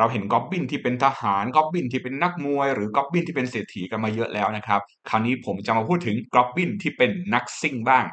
เราเห็นก๊อบบินที่เป็นทหารก๊อบบินที่เป็นนักมวย หรือก๊อบบินที่เป็นเศรษฐีกันมาเยอะแล้วนะครับ คราวนี้ผมจะมาพูดถึงก๊อบบินที่เป็นนักซิ่งบ้าง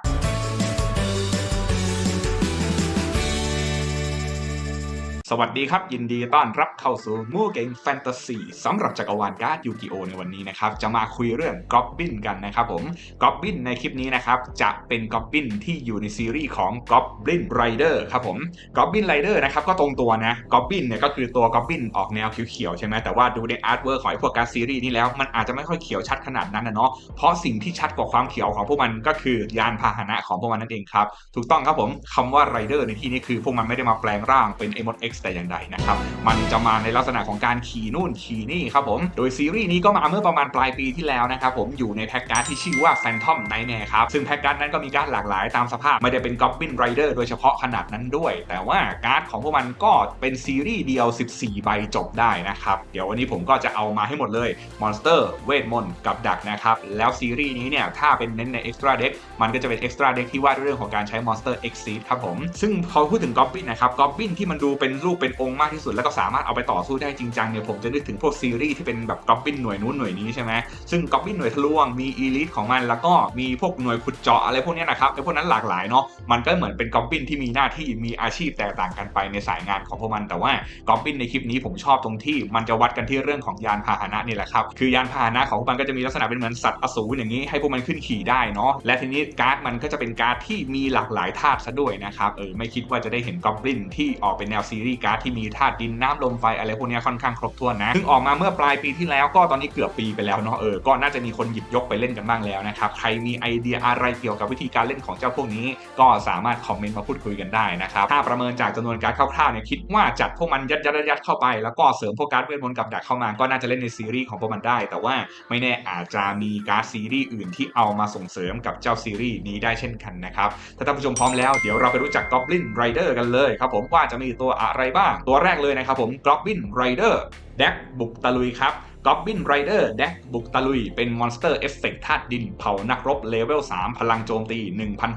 สวัสดีครับ ยินดีต้อนรับเข้าสู่มู่เกมแฟนตาซีสำหรับจักรวาลการ์ดยูกิโอในวันนี้นะครับ จะมาคุยเรื่องก๊อบบินกันนะครับผมก๊อบบินในคลิปนี้นะครับ จะเป็นก๊อบบินที่อยู่ในซีรีส์ของก๊อบบินไรเดอร์ครับผมก๊อบบินไรเดอร์นะครับก็ตรงตัวนะก๊อบบินเนี่ยก็คือตัวก๊อบบินออกแนวเขียวๆใช่ไหมแต่ว่าดูในอาร์ตเวิร์กของพวกการ์ดซีรีส์นี้แล้วมันอาจจะไม่ค่อยเขียวชัดขนาดนั้นนะเนาะเพราะสิ่งที่ชัดกว่าความเขียวของพวกมันก็คือยานพาหนะของพวกมันนั่นเองครับถูกต้องครับผมคำว่าไรเดอร์ในที่นี้คือพวกมันไม่ได้มาแปลงร่างเป็นไอมดเอ็กแต่อย่างใดนะครับ มันจะมาในลักษณะของการขี่นู่นขี่นี่ครับผม โดยซีรีส์นี้ก็มาเมื่อประมาณปลายปีที่แล้วนะครับผมอยู่ในแพ็กการ์ดที่ชื่อว่า Phantom Nightmare ครับ ซึ่งแพ็กการ์ดนั้นก็มีการหลากหลายตามสภาพ ไม่ได้เป็น Goblin Rider โดยเฉพาะขนาดนั้นด้วย แต่ว่าการ์ดของพวกมันก็เป็นซีรีส์เดียว 14 ใบจบได้นะครับ เดี๋ยววันนี้ผมก็จะเอามาให้หมดเลย Monster เวทมนต์กับดักนะครับ แล้วซีรีส์นี้เนี่ยถ้าเป็นเน้นใน Extra Deck มันก็จะเป็น Extra Deck ที่ว่าด้วยเรื่องของการใช้ Monster Exceed ครับผมซึ่งพอพูดถึง Goblin นะครับ Goblin ที่มันดูเป็นรูปเป็นองค์มากที่สุด แล้วก็สามารถเอาไปต่อสู้ได้จริงจังเนี่ยผมจะนึกถึงพวกซีรีส์ที่เป็นแบบก๊อบบินหน่วยนู้นหน่วยนี้ใช่ไหมซึ่งก๊อบบินหน่วยทะลวงมีอีลิทของมัน แล้วก็มีพวกหน่วยขุดเจาะอะไรพวกนี้นะครับไอ้พวกนั้นหลากหลายเนาะมันก็เหมือนเป็นก๊อบบินที่มีหน้าที่มีอาชีพแตกต่างกันไปในสายงานของพวกมัน แต่ว่าก๊อบบินในคลิปนี้ผมชอบตรงที่มันจะวัดกันที่เรื่องของยานพาหนะนี่แหละครับคือยานพาหนะของพวกมันก็จะมีลักษณะเป็นเหมือนสัตว์อสูรอย่างนี้ให้พวกมันขึ้นขี่ได้เนาะและทีนี้การ์ดมันก็จะเป็นการ์ดที่มีหลากหลายธาตุซะด้วยนะครับเออไม่คิดว่าจะได้เห็นก๊อบบินที่ออกเป็นแนวซีรีสการ์ดที่มีธาตุดินน้ำลมไฟอะไรพวกนี้ค่อนข้างครบถ้วนนะซึ่งออกมาเมื่อปลายปีที่แล้วก็ตอนนี้เกือบปีไปแล้วเนาะเออก็น่าจะมีคนหยิบยกไปเล่นกันบ้างแล้วนะครับใครมีไอเดียอะไรเกี่ยวกับวิธีการเล่นของเจ้าพวกนี้ ก็สามารถคอมเมนต์มาพูดคุยกันได้นะครับถ้าประเมินจากจำนวนการ์ดคร่าวๆเนี่ยคิดว่าจัดพวกมันยัดยัดยัดเข้าไป แล้วก็เสริมพวกการ์ดเวทมนต์กับดักเข้ามาก็น่าจะเล่นในซีรีส์ของพวกมันได้ แต่ว่าไม่แน่อาจจะมีการ์ดซีรีส์อื่นที่เอามาส่งเสริมกับเจ้าซีรีส์นี้ได้เช่นกันนะครับถ้าท่านผู้ชมพร้อมแล้วเดี๋ยวเราไปรู้จัก Goblin Rider กันเลยครับผมว่าจะมีตัวอะไรบ้าง ตัวแรกเลยนะครับผมกลอฟวินไรเดอร์แดกบุกตะลุยครับ Goblin Rider แดกบุกตะลุย เป็นมอนสเตอร์เอฟเฟกธาตุดินเผานักรบเลเวล 3 พลังโจมตี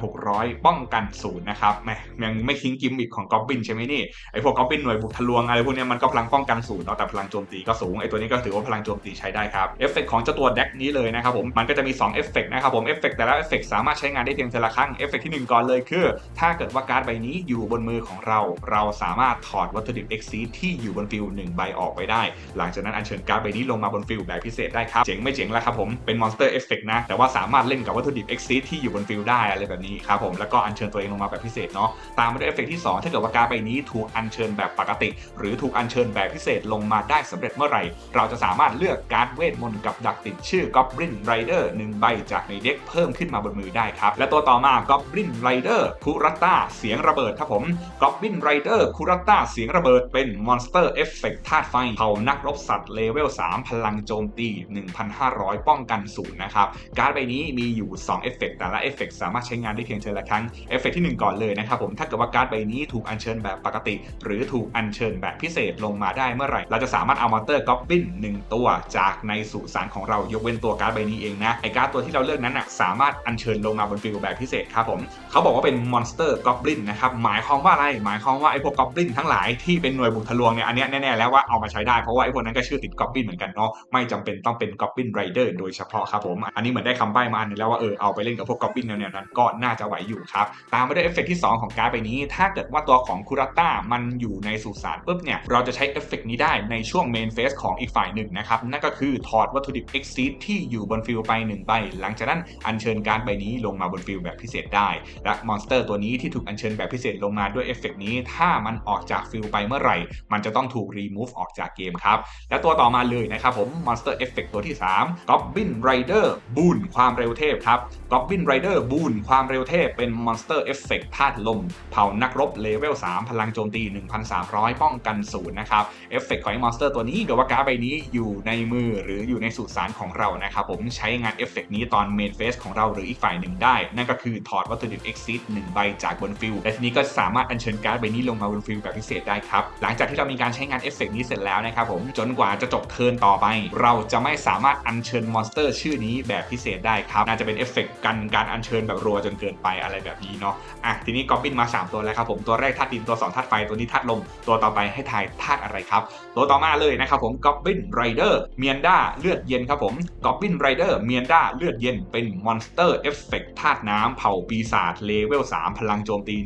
1,600 ป้องกันศูนย์นะครับแหมยังไม่ทิ้งกิมมิคของ Goblin ใช่ไหมนี่ไอพวก Goblin หน่วยบุกทะลวงอะไรพวกนี้มันก็พลังป้องกันศูนย์เนาะแต่พลังโจมตีก็สูงไอตัวนี้ก็ถือว่าพลังโจมตีใช้ได้ครับเอฟเฟกของเจ้าตัวแดกนี้เลยนะครับผมมันก็จะมี2เอฟเฟกนะครับผมเอฟเฟกแต่ละเอฟเฟกสามารถใช้งานได้เพียงแต่ละครั้งเอฟเฟกที่ 1 ก่อนเลยคือ ถ้าเกิดว่าการ์ดใบนี้อยู่บนมือของเรา เราสามารถถอดวัตถุดิบ X ที่อยู่บนฟิล1ใบออกไปได้ หลังจากนั้นอัญเชิญการ์ดใบนี้ลงมาบนฟิลแบบพิเศษได้ครับ เจ๋งไม่เจ๋งแล้วครับผมเป็นมอนสเตอร์เอฟเฟกนะ แต่ว่าสามารถเล่นกับวัตถุดิบเอ็กซิที่อยู่บนฟิลได้อะไรแบบนี้ครับผมแล้วก็อัญเชิญตัวเองลงมาแบบพิเศษเนาะตามมาด้วยเอฟเฟกที่ 2 ถ้าเกิดว่าการใบนี้ถูกอัญเชิญแบบปกติ หรือถูกอัญเชิญแบบพิเศษลงมาได้สำเร็จเมื่อไหร่ เราจะสามารถเลือกการ์ดเวทมนต์กับดักติดชื่อ Goblin Rider 1ใบจากในเด็กเพิ่มขึ้นมาบนมือได้ครับและตัวต่อมา Goblin Rider คุรัตตาเสียงระเบิดครับผม Goblin Rider คุรัตตาเสียงระเบิดเป็นมอนสเตอร์เอฟเฟกธาตุไฟเผานักรบสัตว์เลเวล3พลังโจมตี 1,500 ป้องกันศูนย์นะครับ การ์ดใบนี้มีอยู่ 2 เอฟเฟกแต่ละเอฟเฟกสามารถใช้งานได้เพียงเชิญละครั้ง เอฟเฟกที่ 1 ก่อนเลยนะครับผม ถ้าเกิดว่าการ์ดใบนี้ถูกอัญเชิญแบบปกติ หรือถูกอัญเชิญแบบพิเศษลงมาได้เมื่อไหร่ เราจะสามารถเอามอนเตอร์ก๊อบบิน1ตัวจากในสุสานของเรายกเว้นตัวการ์ดใบนี้เองนะ ไอการ์ดตัวที่เราเลือกนั้นนะสามารถอัญเชิญลงมาบนฟิลแบบพิเศษครับผม เขาบอกว่าเป็นมอนสเตอร์ก๊อบลินนะครับหมายความว่าอะไรหมายความว่าไอพวกก๊อบลินทั้งหลายที่เป็นหน่วยบุกทะลวงเนี่ยอันนี้แน่ๆแล้วว่าเอามาใช้ได้เพราะว่าไอพวกนั้นก็ชื่อติดก๊อบลินเหมือนกันเนาะไม่จำเป็นต้องเป็นก๊อบลินไรเดอร์โดยเฉพาะครับผมอันนี้เหมือนได้คำใบ้มาอันนึงแล้วว่าเออเอาไปเล่นกับพวกก๊อบลินแนวๆนั้นก็น่าจะไหวอยู่ครับตามมาด้วยเอฟเฟกที่ 2 ของการ์ดใบนี้ ถ้าเกิดว่าตัวของคูราต้ามันอยู่ในสุสานปุ๊บเนี่ยเราจะใช้เอฟเฟกนี้ได้ในช่วงเมนเฟสของอีกฝ่ายหนึ่งนะครับนั่นก็คือถอดวัตถุดิบ X ที่อยู่บนฟิลไป1ใบหลังจากนั้นอัญเชิญการ์ดใบนี้ลงมาบนฟิลแบบพิเศษได้ และมอนสเตอร์ตัวนี้ที่ถูกอัญเชิญแบบพิเศษลงมาด้วยเอฟเฟกนี้ ถ้ามันออกจากฟิลไปเมื่อไหร่ มันจะต้องถูกรีมูฟออกจากเกมครับและตัวต่อมาเลยนะครับผมมอนสเตอร์เอฟเฟกตัวที่ 3 Goblin Rider บูนความเร็วเทพครับ Goblin Rider บูนความเร็วเทพเป็นมอนสเตอร์เอฟเฟกธาตุลม เผานักรบเลเวล 3 พลังโจมตี 1,300 ป้องกันศูนย์นะครับเอฟเฟกของมอนสเตอร์ตัวนี้เกิดว่าการ์ดใบนี้อยู่ในมือหรืออยู่ในสุสานของเรานะครับผมใช้งานเอฟเฟกนี้ตอนเมนเฟสของเราหรืออีกฝ่ายหนึ่งได้ นั่นก็คือถอดวัตถุดิบ Exit 1ใบจากบนฟิลและทีนี้ก็สามารถอัญเชิญการ์ดใบนี้ลงมาบนฟิลแบบพิเศษได้ครับหลังจากที่เรามีการใช้งานเอฟเฟกนี้เสร็จแล้วนะครับผมจนกว่าจะจบเทิร์นต่อต่อไป เราจะไม่สามารถอัญเชิญมอนสเตอร์ ชื่อนี้แบบพิเศษได้ครับ น่าจะเป็นเอฟเฟกต์กันการอัญเชิญแบบรัวจนเกินไปอะไรแบบนี้เนาะอะทีนี้กอบบินมา 3 ตัวแล้วครับผมตัวแรกธาตุดินตัว 2ธาตุไฟตัวนี้ธาตุลมตัวต่อไปให้ทายธาตุอะไรครับตัวต่อมาเลยนะครับผมกอบบินไรเดอร์เมียนด้าเลือดเย็นครับผมกอบบินไรเดอร์เมียนด้าเลือดเย็นเป็นมอนสเตอร์เอฟเฟกต์ธาตุน้ำเผ่าปีศาจเลเวล3พลังโจมตี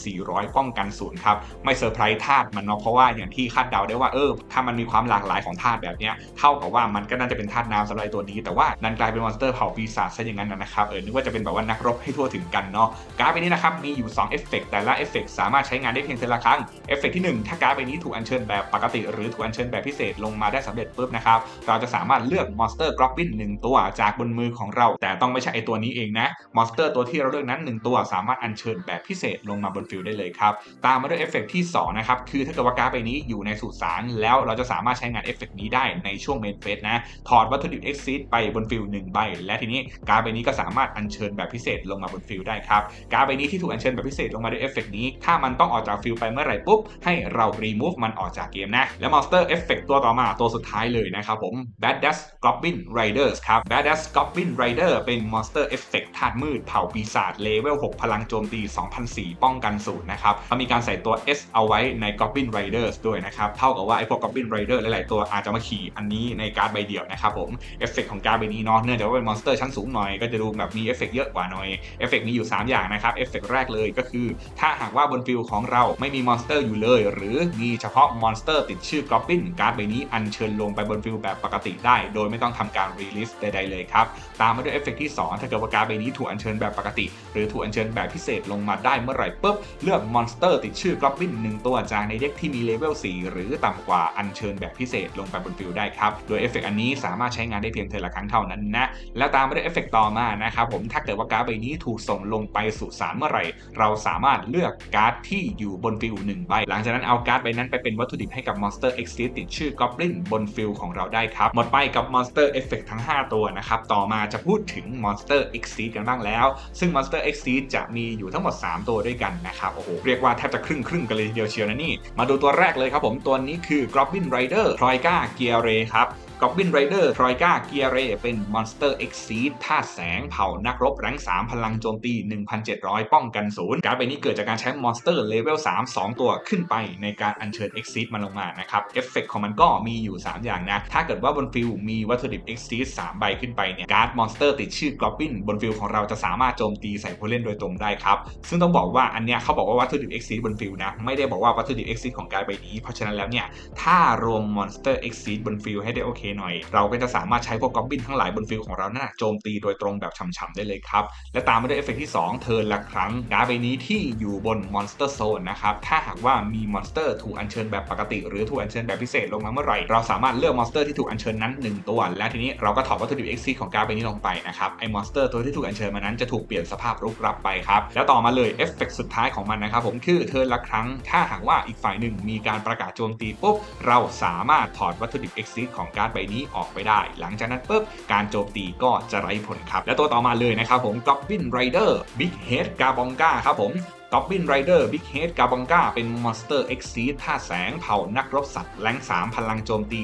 1,400 ป้องกันศูนย์ครับไม่เซอร์ไพรส์ธาตุมันเนาะเพราะว่าอย่างที่คาดเดาได้ว่าเออถ้ามันมีความหลากหลายของธาตุแบบเนี้ยเท่ากับว่ามันก็น่าจะเป็นธาตุน้ำสำหรับไอ้ตัวนี้ แต่ว่าดันกลายเป็นมอนสเตอร์เผ่าปีศาจซะอย่างนั้นนะครับเออนึกว่าจะเป็นแบบว่านักรบให้ทั่วถึงกันเนาะการ์ดใบนี้นะครับมีอยู่2เอฟเฟกต์แต่ละเอฟเฟกต์สามารถใช้งานได้เพียงเทอละครั้งเอฟเฟกต์ที่หนึ่งถ้าการ์ดใบนี้ถูกอัญเชิญแบบปกติหรือถูกอัญเชิญแบบพิเศษลงมาได้สำเร็จปุ๊บนะครับเราจะสามารถเลือกมอนสเตอร์กรอบบินหนึ่งตัวจากบนมือของเรา แต่ต้องไม่ใช่ไอตัวนี้เองนะมอนสเตอร์ตัวที่เราเลือกนั้นหนึ่งตัวสามารถอัญเชิญแบบพิเศษลงมาบนฟิลได้เลยครับตามมาด้วยเอฟเฟกต์ที่สองนะครับคือถ้าเกิดว่าการ์ดใบนี้อยู่ในสุสานแล้วเราจะสามารถใช้งานเอฟเฟกต์นี้ได้ในช่วงเมนเฟสนะ ถอดวัตถุดิบเอ็กซิสไปบนฟิลหนึ่งใบ และทีนี้การ์ดใบนี้ก็สามารถอัญเชิญแบบพิเศษลงมาบนฟิลได้ครับการ์ดใบนี้ที่ถูกอัญเชิญแบบพิเศษลงมาด้วยเอฟเฟกต์นี้ ถ้ามันต้องออกจากฟิลไปเมื่อไหร่ปุ๊บ ให้เรา remove มันออกจากเกมนะ และ monster effect ตัวต่อมาตัวสุดท้ายเลยนะครับผม badass goblin riders ครับ badass goblin rider เป็น monster effect ธาตุมืดเผ่าปีศาจเลเวล 6 พลังโจมตี 2004 ป้องกันศูนย์นะครับเขามีการใส่ตัว S เอาไว้ใน goblin riders ด้วยนะครับ เท่ากับว่าไอ้พวก goblin rider หลาย ๆ ตัวอาจจะมาขี่อันนี้ในการ์ดใบเดียวนะครับผมเอฟเฟกของการ์ดใบนี้เนาะเนื่องจากว่าเป็นมอนสเตอร์ชั้นสูงหน่อยก็จะดูแบบมีเอฟเฟกเยอะกว่าหน่อยเอฟเฟกมีอยู่ 3 อย่างนะครับเอฟเฟกแรกเลยก็คือ ถ้าหากว่าบนฟิลของเราไม่มีมอนสเตอร์อยู่เลย หรือมีเฉพาะมอนสเตอร์ติดชื่อกอบบินการ์ดใบนี้อัญเชิญลงไปบนฟิลแบบปกติได้ โดยไม่ต้องทำการรีลิสใดๆเลยครับตามมาด้วยเอฟเฟกที่ 2 ถ้าเกิดว่าการ์ดใบนี้ถูกอัญเชิญแบบปกติ หรือถูกอัญเชิญแบบพิเศษลงมาได้เมื่อไหร่ปุ๊บเลือกมอนสเตอร์ติดชื่อกอบบินหนึ่งตัวจากในเด็กที่มีเลเวล4หรือต่ำกว่าอัญเชิญแบบพิเศษลงไปบนฟิลได้ครับ โดยเอฟเฟกอันนี้สามารถใช้งานได้เพียงเทอละครั้งเท่านั้นนะ แล้วตามมาด้วยเอฟเฟกต่อมานะครับผม ถ้าเกิดว่าการ์ดใบนี้ถูกส่งลงไปสู่สารเมื่อไหร่ เราสามารถเลือกการ์ดที่อยู่บนฟิลหนึ่งใบ หลังจากนั้นเอาการ์ดใบนั้นไปเป็นวัตถุดิบให้กับมอนสเตอร์เอ็กซิสติดชื่อกอบลินบนฟิลของเราได้ครับ หมดไปกับมอนสเตอร์เอฟเฟกทั้ง 5 ตัวนะครับ ต่อมาจะพูดถึงมอนสเตอร์เอ็กซิสกันบ้างแล้ว ซึ่งมอนสเตอร์เอ็กซิสจะมีอยู่ทั้งหมด 3 ตัวด้วยกันนะครับโอ้โหเรียกว่าแทบจะครึ่งครึ่งกันเลยทีเดียวเชียวนะนี่มาดูตัวแรกเลยครับผมตัวนี้คือ Goblin Rider Troika g e a r e ครับ Goblin Rider Troika g e a r e เรเป็น Monster Exceed ธาตุแสงเผานักรบแรง3 พลังโจมตี 1,700 ป้องกันศูนย์การ์ดใบนี้เกิดจากการใช้ Monster Level 3 2 ตัวขึ้นไปในการอัญเชิญ Exceed มันลงมานะครับเอฟเฟกของมันก็มีอยู่ 3 อย่างนะ ถ้าเกิดว่าบนฟิลมีวัตถุดิบ Exceed 3ใบขึ้นไปเนี่ยการ์ด Monster ติดชื่อ Goblin บนฟิลของเราจะสามารถโจมตีใส่ผู้เล่นโดยตรงได้ครับซึ่งต้องบอกว่าอันเนี้ยเขาบอกว่าวัตถุดิบ Exceed บนฟิลนะไม่ได้บอกว่าวัตถุดิบ Exceed ของการ์ดใบนี้เพราะฉะนั้นแล้วเนี่ยถ้ารวม Monster Exceed บนฟิลให้ได้โอเคหน่อย เราก็จะสามารถใช้พวก Goblin ทั้งหลายบนฟิลของเรานั่นโจมตีโดยตรงแบบฉ่ำๆได้เลยครับ และตามมาด้วยเอฟเฟกที่2 เทิร์นละครั้งการ์ดใบนี้ที่อยู่บน Monster Zone นนะครับ ถ้าหากว่ามีมอนสเตอร์ถูกอัญเชิญแบบปกติ หรือถูกอัญเชิญแบบพิเศษลงมาเมื่อไหร่ เราสามารถเลือกมอนสเตอร์ที่ถูกอัญเชิญนั้น 1 ตัว และทีนี้เราก็ถอดวัตถุดิบ XC ของการ์ดใบนี้ลงไปนะครับไอ้มอนสเตอร์ตัวที่ถูกอัญเชิญมานั้นจะถูกเปลี่ยนสภาพรุกรับไปครับแล้วต่อมาเลยเอฟเฟกสุดท้ายของมันนะครับผมคือเทิร์นละครั้ง ถ้าหากว่าอีกฝ่ายหนึ่งมีการประกาศโจมตีปุ๊บเราสามารถถอดวัตถุดิบ XC ของการ์ดใบนี้ออกไปได้ หลังจากนั้นปุ๊บการโจมตีก็จะไร้ผลครับ และตัวต่อมาเลยนะครับผม Goblin Rider Big Head g a b o n g a ครับผม Goblin Rider Big Head g a b o n g a เป็น Monster Exceed ท่าแสงเผ่านักรบสัตว์แรง3พลังโจมตี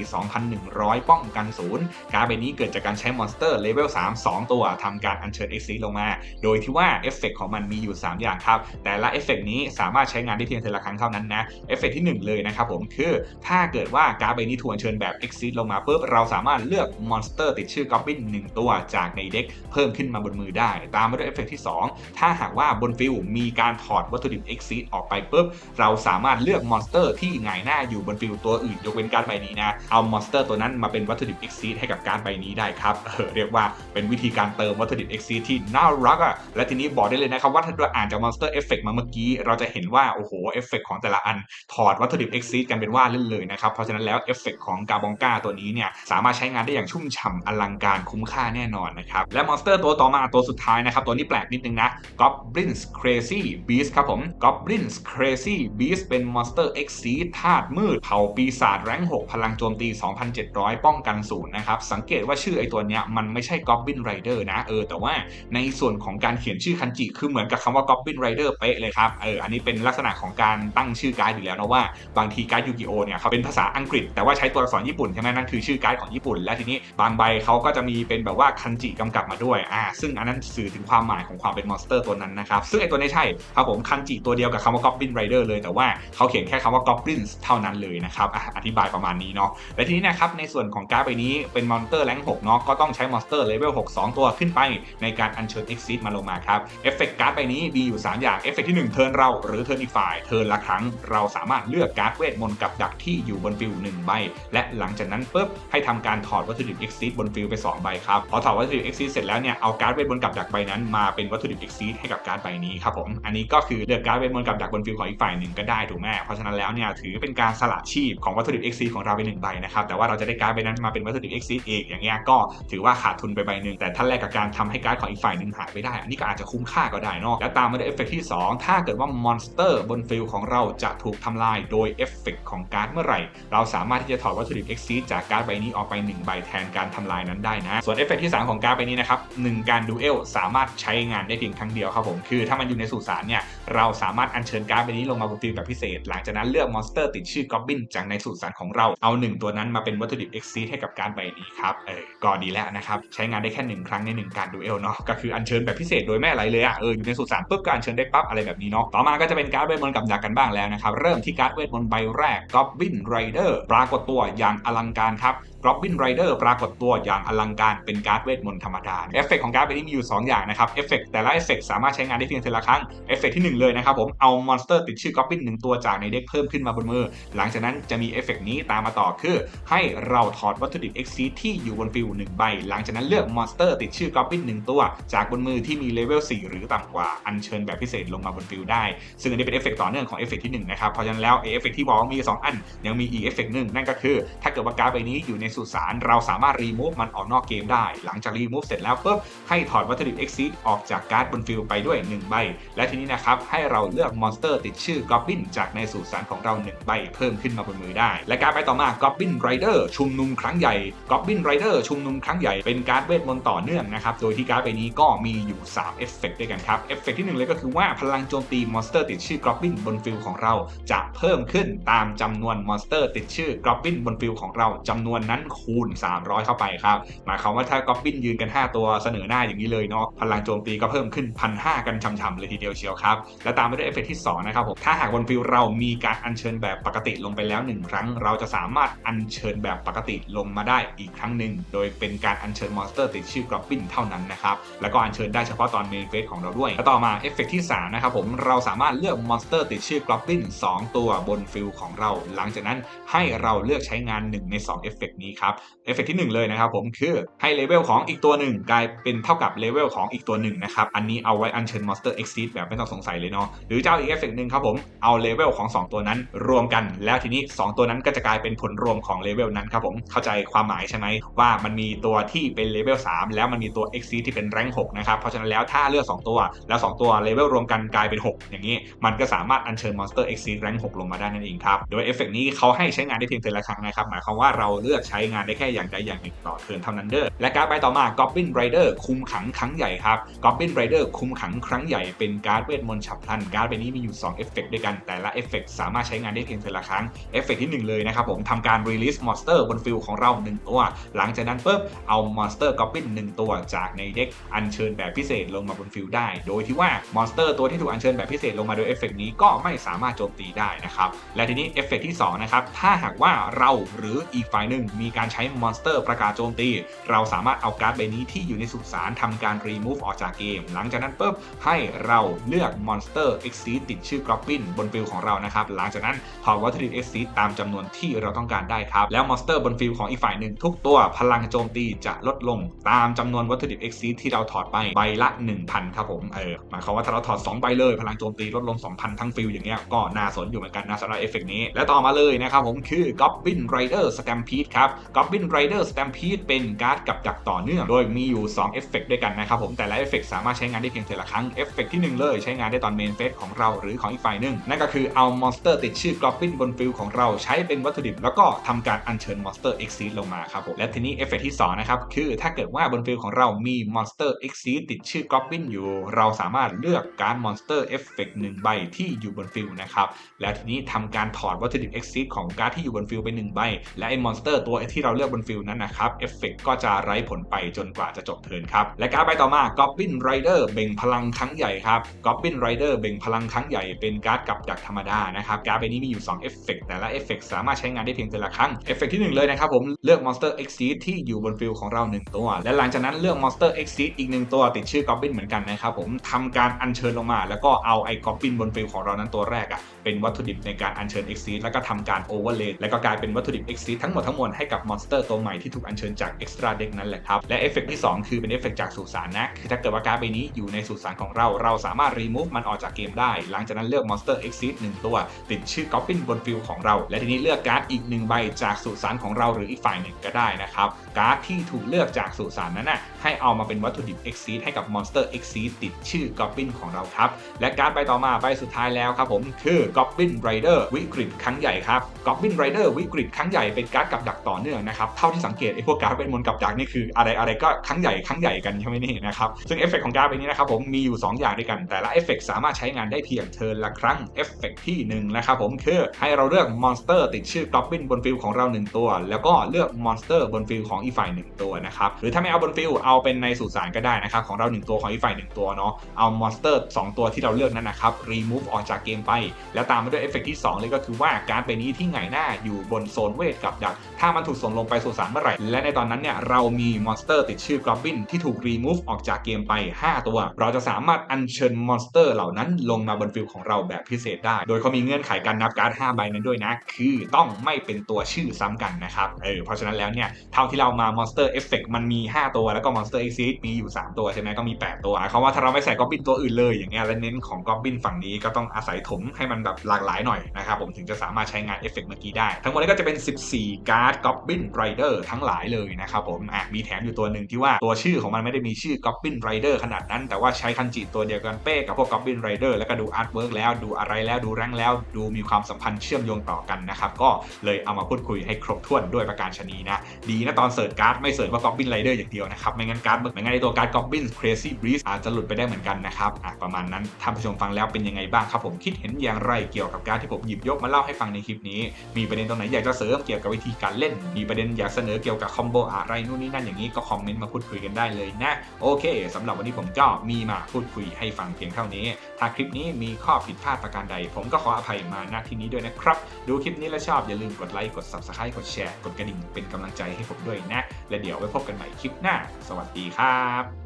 2,100 ป้องกันศูนย์การ์ดใบนี้เกิดจากการใช้มอนสเตอร์เลเวล3 2 ตัวทำการอัญเชิญ Exceed ลงมา โดยที่ว่าเอฟเฟกของมันมีอยู่ 3 อย่างครับ แต่ละเอฟเฟกนี้สามารถใช้งานได้เพียงเทอละครั้งเท่านั้นนะเอฟเฟกที่ 1 เลยนะครับผมคือ ถ้าเกิดว่าการ์ดใบนี้ถูกอัญเชิญแบบ Exceed ลงมาปุ๊บเราสามารถเลือกมอนสเตอร์ติดชื่อ Goblin 1ตัวจากในเด็กเพิ่มขึ้นมาบนมือได้ ตามมาด้วยเอฟเฟกที่ 2 ถ้าหากว่าบนฟิลมีการถอดวัตถุดิบ Exceed ออกไปปุ๊บเราสามารถเลือกมอนสเตอร์ที่หงายหน้าอยู่บนฟิลตัวอื่นยกเว้นการ์ดใบนี้นะ เอามอนสเตอร์ตัวนั้นมาเป็นวัตถุดิบ Exceed ให้กับการใบนี้ได้ครับเออเรียกว่าเป็นวิธีการเติมวัตถุดิบ Exceed ที่น่ารักอะ่ะและทีนี้บอกได้เลยนะครับว่าถ้าเราอ่านจากมอนสเตอร์เอฟเฟกมาเมื่อกี้ เราจะเห็นว่าโอ้โหเอฟเฟกของแต่ละอันถอดวัตถุดิบ Exceed กันเป็นว่าเล่นเลยนะครับเพราะฉะนั้นแล้วเอฟเฟกของกาบองกาตัวนี้เนี่ยสามารถใช้งานได้อย่างชุ่มฉ่ำอลังการคุ้มค่าแน่นอนนะครับและมอนสเตอร์ตัวต่อมาตัวสุดท้ายนะครับตัวนี้แปลกนิดนึงนะ Goblins Crazy Beast Beast ครับผม Goblins Crazy Beast เป็น Monster Exceed ธาตุมืด เผ่าปีศาจแรง6 พลังโจมตี 2,700 ป้องกันศูนย์นะครับ สังเกตว่าชื่อไอตัวเนี้ยมันไม่ใช่ Goblin Rider นะ เออ แต่ว่าในส่วนของการเขียนชื่อคันจิ คือเหมือนกับคำว่า Goblin Rider เป๊ะเลยครับ เออ อันนี้เป็นลักษณะของการตั้งชื่อการ์ดอยู่แล้วนะว่า บางทีการ์ดยูกิโอเนี่ยเขาเป็นภาษาอังกฤษ แต่ว่าใช้ตัวอักษรญี่ปุ่นใช่ไหมนั่นคือชื่อการ์ดของญี่ปุ่น และทีนี้บางใบเขาก็จะมีเป็นแบบว่าคันจิกำกับมาด้วย อ่า ซึ่งอันนั้นสื่อถึงความหมายของความเป็นมอนสเตอร์ตัวนั้นนะครับซึ่งไอตัวนี้ใช่ครับผมคันจิตัวเดียวกับคำว่า Goblin Rider เลย แต่ว่าเขาเขียนแค่คำว่า Goblins เท่านั้นเลยนะครับออธิบายประมาณนี้เนาะและทีนี้นะครับในส่วนของการ์ดใบนี้เป็นมอนสเตอร์แรง6เนาะก็ต้องใช้มอนสเตอร์เลเวล6 2 ตัวขึ้นไปในการอัญเชิญ Exit มาลงมาครับเอฟเฟกต์การ์ดใบนี้มีอยู่ 3 อย่างเอฟเฟกต์ที่1เทิร์นเราหรือเทิร์นอีกฝ่ายเทิร์นละครั้งเราสามารถเลือกการ์ดเวทมนต์กับดักที่อยู่บนฟิล1ใบ และหลังจากนั้นปุ๊บให้ทำการถอดวัตถุดิบ Exit บนฟิลไป 2 ใบครับพอถอดวัตถุดิบ Exit เสร็จแล้วเนี่ยเอาการ์ดเวทมนต์กับดักใบนั้นมาเป็นวัตถุดิบ Exit ให้กับการ์ดใบนี้ครับผมอันนี้ก็คือเลือกการ์ดเวทมนต์กับดักบนฟิลของอีกฝ่ายหนึ่งก็ได้ถูกไหมเพราะฉะนั้นแล้วเนี่ยถือเป็นการสละชีพของวัตถุดิบ Exit ของเราไปหนึ่งใบนะครับแต่ว่าเราจะได้การ์ดใบนั้นมาเป็นวัตถุดิบ Exit อีกอย่างเงี้ยก็ถือว่าขาดทุนไปใบหนึ่งแต่ถ้าแลกกับการทำให้การ์ดของอีกฝ่ายหนึ่งหายไปได้ อันนี้ก็อาจจะคุ้มค่าก็ได้นาะและตามมาด้วยเอฟเฟกต์ที่ 2 ถ้าเกิดว่ามอนสเตอร์บนฟิลของเราจะถูกทำลายโดยเอฟเฟกต์ของการ์ดเมื่อไหร่ เราสามารถที่จะถอดวัตถุดิบ Exit จากการ์ดใบนี้ออกไป 1 ใบแทนการทำลายนั้นได้นะ ส่วนเอฟเฟกที่ 3 ของการ์ดใบนี้นะครับหการดูเอลสามารถใช้งานได้เพียงครั้งเดียวครับผมคือถ้ามันอยู่ในสุสานเนี่ยเราสามารถอัญเชิญการ์ดใบนี้ลงมาบนฟิลแบบพิเศษ หลังจากนั้นเลือกมอนสเตอร์ติดชื่อกอบบินจากในสุสานของเราเอาหนึ่งตัวนั้นมาเป็นวัตถุดิบ Exit ให้กับการ์ดใบนี้ครับเออก็ดีแล้วนะครับใช้งานได้แค่หนึ่งครั้งในหนึ่งการดูเอลเนาะก็คืออัญเชิญแบบพิเศษโดยไม่อะไรเลยอะเอออยู่ในสุสานปุ๊บก็อัญเชิญได้ปั๊บอะไรแบบนี้เนาะต่อมาก็จะเป็นการ์ดเวทมนต์กับดักกันบ้างแล้วนะครับเริ่มที่การ์ดเวทมนต์ใบแรก Goblin Rider ปรากฏตัวอย่างอลังการครับ Goblin Rider ปรากฏตัวอย่างอลังการเป็นการ์ดเวทมนต์ธรรมดาเอฟเฟกของการ์ดใบนี้มีอยู่ 2 อย่างนะครับเอฟเฟกแต่ละเอฟเฟกสามารถใช้งานได้เพียงเทละครั้งเอฟเฟกที่ 1 เลยนะครับผมเอามอนสเตอร์ติดชื่อ Goblin 1ตัวจากในเด็กเพิ่มขึ้นมาบนมือ หลังจากนั้นจะมีเอฟเฟกนี้ตามมาต่อคือ ให้เราถอดวัตถุดิบ Exceed ที่อยู่บนฟิล1ใบ หลังจากนั้นเลือกมอนสเตอร์ติดชื่อ Goblin 1ตัว จากบนมือที่มีเลเวล4หรือต่ำกว่าอัญเชิญแบบพิเศษลงมาบนฟิลได้ ซึ่งอันนี้เป็นเอฟเฟกต่อเนื่องของเอฟเฟกที่1นะครับเพราะฉะนั้นแล้วเอฟเฟกที่บอกว่ามี 2 อันยังมีอีเอฟเฟกหนึ่งนั่นก็คือ ถ้าเกิดว่าการ์ดใบนี้อยู่ในสุสานเราสามารถรีมูฟมันออกนอกเกมได้ หลังจากรีมูฟเสร็จแล้วปุ๊บให้ถอดวัตถุดิบ Exit ออกจากการ์ดบนฟิลไปด้วย 1 ใบ และทีนี้นะครับ ให้เราเลือกมอนสเตอร์ติดชื่อ Goblin จากในสุสานของเรา 1 ใบเพิ่มขึ้นมาบนมือได้ และการ์ดใบต่อมา Goblin Rider ชุมนุมครั้งใหญ่ Goblin Rider ชุมนุมครั้งใหญ่เป็นการ์ดเวทมนต์ต่อเนื่องนะครับโดยที่การ์ดใบนี้ก็มีอยู่3เอฟเฟกต์ด้วยกันครับเอฟเฟกต์ที่1เลยก็คือว่าพลังโจมตีมอนสเตอร์ติดชื่อ Goblin บนฟิลของเราจะเพิ่มขึ้นตามจำนวนมอนสเตอร์ติดชื่อ Goblin บนฟิลของเราจำนวนนั้นคูณ 300 เข้าไปครับหมายความว่าถ้า Goblin ยืนกัน 5 ตัวเสนอหน้าอย่างนี้เลยเนาะพลังโจมตีก็เพิ่มขึ้นพันห้ากันช่ำๆเลยทีเดียวเชียวครับและตามไปด้วยเอฟเฟกต์ที่2นะครับผมถ้าหากบนฟิลเรามีการอัญเชิญแบบปกติลงไปแล้ว 1 ครั้ง เราจะสามารถอัญเชิญแบบปกติลงมาได้อีกครั้งหนึ่งโดยเป็นการอัญเชิญมอนสเตอร์ติดชื่อกรอบบินเท่านั้นนะครับแล้วก็อัญเชิญได้เฉพาะตอนเมนเฟสของเราด้วยและต่อมาเอฟเฟกต์ที่3นะครับผมเราสามารถเลือกมอนสเตอร์ติดชื่อกรอบบิน2 ตัวบนฟิลของเรา หลังจากนั้นให้เราเลือกใช้งาน 1 ใน2เอฟเฟกต์นี้ครับเอฟเฟกต์ที่1เลยนะครับผมคือให้เลเวลของอีกตัวหนึ่งกลายเป็นเท่ากับเลเวลของอีกตัวหนึ่งนะครับอันนี้เอาไว้อัญเชิญมอนสเตอร์ Exit แบบไม่ต้องสงสัยเลยเนาะหรือเจ้าอีกเอฟเฟกต์หนึ่งครับผมเอาเลเวลของ 2 ตัวนั้นรวมกัน แล้วทีนี้ 2 ตัวนั้นก็จะกลายเป็นผลรวมของเลเวลนั้นครับผมเข้าใจความหมายใช่ไหมว่ามันมีตัวที่เป็นเลเวล3แล้วมันมีตัว Exit ที่เป็นแรง6นะครับเพราะฉะนั้นแล้วถ้าเลือก 2 ตัว แล้ว 2 ตัวเลเวลรวมกันกลายเป็น 6 อย่างนี้ มันก็สามารถอัญเชิญมอนสเตอร์ x แรง6ลงมาได้นั่นเองครับโดยเอฟเฟกต์นี้เขาให้ใช้งานได้เพียงแต่ละครั้งนะครับหมายความว่าเราเลือกใช้ช้งานได้แค่อย่างใดอย่างหนึ่งต่อเทิร์นเท่านั้นเด้อและการ์ดใบต่อมา Goblin Rider คุมขังครั้งใหญ่ครับ Goblin Rider คุมขังครั้งใหญ่เป็นการ์ดเวทมนต์ฉับพลันการ์ดใบนี้มีอยู่2เอฟเฟกต์ด้วยกันแต่ละเอฟเฟกต์สามารถใช้งานได้เพียงแต่ละครั้งเอฟเฟกต์ที่ 1 เลยนะครับผมทำการ release monster บนฟิลของเรา 1 ตัว หลังจากนั้นปุ๊บเอา monster goblin 1ตัวจากในเด็กอัญเชิญแบบพิเศษลงมาบนฟิลได้ โดยที่ว่า monster ตัวที่ถูกอัญเชิญแบบพิเศษลงมาโดยเอฟเฟกต์นี้ก็ไม่สามารถโจมตีได้นะครับและทีนี้เอฟเฟกต์ที่2นะครับถ้าหากว่าเราหรืออีกฝ่ายหนึ่งมีีการใช้ monster ประกาศโจมตี เราสามารถเอาการ์ดใบนี้ที่อยู่ในสุสานทำการ remove ออกจากเกม หลังจากนั้นปุ๊บให้เราเลือก monster exceed ติดชื่อ goblin บนฟิลของเรานะครับ หลังจากนั้นถอดวัตถุดิบ exceed ตามจำนวนที่เราต้องการได้ครับ แล้ว monster บนฟิลของอีกฝ่ายหนึ่งทุกตัวพลังโจมตีจะลดลงตามจำนวนวัตถุดิบ exceed ที่เราถอดไปใบละ 1,000ครับผมเออหมายความว่าถ้าเราถอด2ใบเลยพลังโจมตีลดลง 2,000 ทั้งฟิลอย่างเงี้ยก็น่าสนอยู่เหมือนกันนะสำหรับเอฟเฟกต์นี้และต่อมาเลยนะครับผมคือ Goblin Rider Stampede ครับก Goblin Rider Stampede เป็นการ์ดกับดักต่อเนื่อง โดยมีอยู่ 2 เอฟเฟกด้วยกันนะครับผมแต่ละเอฟเฟกสามารถใช้งานได้เพียงเทอละครั้งเอฟเฟกที่ 1 เลยใช้งานได้ตอนเมนเฟสของเราหรือของอีกฝ่ายหนึ่งนั่นก็คือเอามอนสเตอร์ติดชื่อ Goblin บนฟิลของเราใช้เป็นวัตถุดิบ แล้วก็ทำการอัญเชิญมอนสเตอร์ Exceed ลงมาครับผมและทีนี้เอฟเฟกที่สองนะครับคือถ้าเกิดว่าบนฟิลของเรามีมอนสเตอร์ Exceed ติดชื่อ Goblin อยู่ เราสามารถเลือกการมอนสเตอร์เอฟเฟกหนึ่งใบที่อยู่บนฟิลนะครับแล้วทีนี้ทำการถอดวัตถุดิบ Exceed ของการ์ดที่อยู่บนฟิลไปหนึ่งใบและไอ้มอนสเตอร์ตัวที่เราเลือกบนฟิลนั้นนะครับเอฟเฟกก็จะไร้ผลไปจนกว่าจะจบเทิร์นครับและการ์ดใบต่อมา Goblin Rider เบ่งพลังครั้งใหญ่ครับ Goblin Rider เบ่งพลังครั้งใหญ่เป็นการ์ดกับดักธรรมดานะครับการ์ดใบนี้มีอยู่2เอฟเฟกแต่ละเอฟเฟกสามารถใช้งานได้เพียงแต่ละครั้งเอฟเฟกที่ 1 เลยนะครับผมเลือก Monster Exceed ที่อยู่บนฟิลของเรา 1 ตัว และหลังจากนั้นเลือก Monster Exceed อีก 1 ตัวติดชื่อ Goblin เหมือนกันนะครับผมทำการอัญเชิญลงมา แล้วก็เอาไอ้ Goblin บนฟิลของเรานั้นตัวแรกอะเป็นวัตถุดิบในการอัญเชิญ Exceed แล้วก็ทำการ Overlay แล้วก็กลายเป็นวัตถุดิบ Exceed ทั้งหมดทั้งมวลให้กับมอนสเตอร์ตัวใหม่ที่ถูกอัญเชิญจาก Extra Deck นั่นแหละครับ และเอฟเฟกที่ 2 คือเป็นเอฟเฟกจากสุสานนะ คือถ้าเกิดว่าการ์ดใบนี้อยู่ในสุสานของเรา เราสามารถ remove มันออกจากเกมได้ หลังจากนั้นเลือก Monster Exceed 1ตัว ติดชื่อ Goblin บนฟิลของเรา และทีนี้เลือกการ์ดอีก1ใบจากสุสานของเราหรืออีกฝ่ายหนึ่งก็ได้นะครับการ์ดที่ถูกเลือกจากสุสานนั้นนะให้เอามาเป็นวัตถุดิบ Exceed ให้กับ Monster Exceed ติดชื่อ Goblin ของเราครับและการ์ดใบต่อมาใบสุดท้ายแล้วครับผมคือ Goblin Rider วิกฤตครั้งใหญ่ครับ Goblin Rider วิกฤตครั้งใหญ่เป็นการ์ดกับดักต่อเนื่องนะครับเท่าที่สังเกตไอ้พวกการ์ดเป็นมนกับดักนี่คืออะไรอะไรก็ครั้งใหญ่ครั้งใหญ่กันใช่ไหมนี่นะครับซึ่งเอฟเฟกต์ของการ์ดใบนี้นะครับผมมีอยู่ 2 อย่างด้วยกัน แต่ละเอฟเฟกต์สามารถใช้งานได้เพียงเทิร์นละครั้งเอฟเฟกต์ที่1นะครับผมคือให้เราเลือกมอนสเตอร์ติดชื่อ Goblin บนฟิลของเรา 1 ตัว แล้วก็เลือกมอนสเตอร์บนฟิลของอีกฝ่าย1ตัวนะครับหรือถ้าไม่เอาบนฟิลเอาเป็นในสุสานก็ได้นะครับของเรา 1 ตัวของอีกฝ่าย1ตัวเนาะเอามอนสเตอร์2 ตัวที่เราเลือกนั้นนะครับ remove ออกจากเกมไป แล้วตามมาด้วยเอฟเฟกที่ 2 เลยก็คือว่าการ์ดใบนี้ที่หงหน้าอยู่บนโซนเวทกับดักถ้ามันถูกส่งลงไปสุสานเมื่อไหร่ และในตอนนั้นเนี่ยเรามีมอนสเตอร์ติดชื่อก o บ b ินที่ถูก remove ออกจากเกมไป 5 ตัว เราจะสามารถอัญเชิญมอนสเตอร์เหล่านั้นลงมาบนฟิลของเราแบบพิเศษได้ โดยเขามีเงื่อนไขการนับการ์ด5ใบนั้นด้วยนะ คือต้องไม่เป็นตัวชื่อซ้ำกันนะครับเออเพราะฉะนั้นแล้วเนี่ยเท่าที่เรามามอนสเตอร์เอฟเฟกมันมี 5 ตัวแล้วก็มอนสเตอร์เอ็กซิมีอยู่ 3 ตัวใช่ไหมก็มี 8 ตัวหมายความว่าถ้าเราไม่ใส่ก o บ b ินตัวอื่นเลยอย่างเงี้ยและเน้นของก o บ b ินฝั่งนี้ก็ต้องอาศัยถมให้มันแบบหลากหลายหน่อยนะครับผมถึงจะสามารถใช้งานเอฟเฟกเมื่อกี้ได้ ทั้งหมดนี้ก็จะเป็น 14 การ์ด Goblin Rider ทั้งหลายเลยนะครับผมอะมีแถมอยู่ตัวหนึ่งที่ว่าตัวชื่อของมันไม่ได้มีชื่อ Goblin Rider ขนาดนั้น แต่ว่าใช้คันจิตัวเดียวกันเป๊ะกับพวก Goblin Rider แล้วก็ดูอาร์ตเวิร์กแล้วดูอะไรแล้วดูแรงแล้ว ดูมีความสัมพันธ์เชื่อมโยงต่อกันนะครับก็เลยเอามาพูดคุยให้ครบถ้วนด้วยประการชนีนะ ดีนะตอนเสิร์ชการ์ดไม่เสิร์ชว่า Goblin Rider อย่างเดียวนะครับไม่งั้นการ์ดไม่งั้นในตัวการ์ด Goblin Crazy Breeze อาจจะหลุดไปได้เหมือนกันนะครับอะประมาณนั้นท่านผู้ชมฟังแล้วเป็นยังไงบ้างครับผมคิดเห็นอย่างไรเกี่ยวกับการดที่ผมหยิบยกมาเล่าให้ฟังในคลิปนี้ มีประเด็นตรงไหนอยากจะเสริมเกี่ยวกับวิธีการเล่นมีประเด็นอยากเสนอเกี่ยวกับคอมโบอะไรนู่นนี่นั่นอย่างนี้ก็คอมเมนต์มาพูดคุยกันได้เลยนะ โอเคสำหรับวันนี้ผมก็มีมาพูดคุยให้ฟังเพียงเท่านี้ ถ้าคลิปนี้มีข้อผิดพลาดประการใด ผมก็ขออภัยมาณที่นี้ด้วยนะครับ ดูคลิปนี้แล้วชอบอย่าลืมกดไลค์กด subscribe กดแชร์กดกระดิ่งเป็นกำลังใจให้ผมด้วยนะ และเดี๋ยวไว้พบกันใหม่คลิปหน้า สวัสดีครับ